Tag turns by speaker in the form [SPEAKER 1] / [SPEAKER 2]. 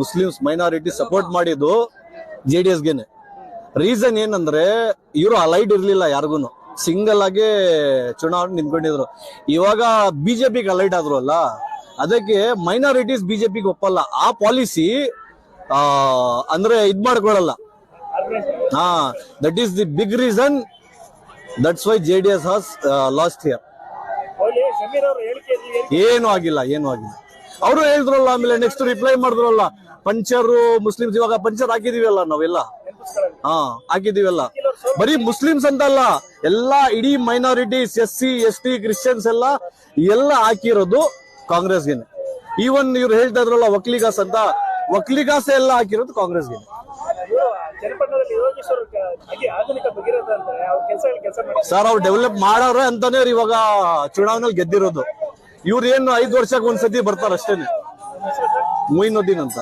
[SPEAKER 1] Muslims minority support ಮಾಡಿದ್ದು J D ಎಸ್ಗೆನೆ reason ಏನಂದ್ರೆ ಇವರು ಅಲೈಡ್ ಇರ್ಲಿಲ್ಲ ಯಾರಿಗೂ ಸಿಂಗಲ್ ಆಗಿ ಚುನಾವಣೆ ನಿಂತ್ಕೊಂಡಿದ್ರು. ಇವಾಗ ಬಿಜೆಪಿಗೆ ಅಲೈಡ್ ಆದ್ರು ಅಲ್ಲ ಅದಕ್ಕೆ ಮೈನಾರಿಟೀಸ್ ಬಿಜೆಪಿಗೆ ಒಪ್ಪಲ್ಲ. ಆ ಪಾಲಿಸಿ ಅಂದ್ರೆ ಇದ್ ಮಾಡ್ಕೊಳಲ್ಲ. ಹಾ that is the big reason that's why J D S has last year
[SPEAKER 2] ಏನು
[SPEAKER 1] ಆಗಿಲ್ಲ ಏನು ಆಗಿಲ್ಲ. ಅವರು ಹೇಳಿದ್ರಲ್ಲ, ಆಮೇಲೆ ನೆಕ್ಸ್ಟ್ ರಿಪ್ಲೈ ಮಾಡಿದ್ರಲ್ಲ ಪಂಚರು ಮುಸ್ಲಿಮ್ಸ್ ಇವಾಗ ಪಂಚರ್ ಹಾಕಿದೀವಲ್ಲ ನಾವೆಲ್ಲ. ಹಾ, ಹಾಕಿದೀವಲ್ಲ. ಬರೀ ಮುಸ್ಲಿಮ್ಸ್ ಅಂತಲ್ಲ, ಎಲ್ಲಾ ಇಡೀ minorities S C S T Christians ಎಲ್ಲ ಎಲ್ಲ ಹಾಕಿರೋದು ಕಾಂಗ್ರೆಸ್ಗೆನೆ. ಈವನ್ ಇವ್ರು ಹೇಳ್ತಾ ಇದ್ರಲ್ಲ ಒಕ್ಲಿಗಾಸ್ ಅಂತ ಒಕ್ಲಿಗಾಸ ಎಲ್ಲ ಹಾಕಿರೋದು
[SPEAKER 2] ಮಾಡಿ
[SPEAKER 1] ಸರ್ ಅವ್ರು ಡೆವಲಪ್ ಮಾಡೋರೆ ಅಂತಾನೆ ಇವಾಗ ಚುನಾವಣೆಯಲ್ಲಿ ಗೆದ್ದಿರೋದು. ಇವ್ರು ಏನು ಐದು ವರ್ಷಕ್ಕೆ ಒಂದ್ಸತಿ ಬರ್ತಾರ ಅಷ್ಟೇನೆ ಮೊಯಿನುದ್ದೀನ್ ಅಂತ.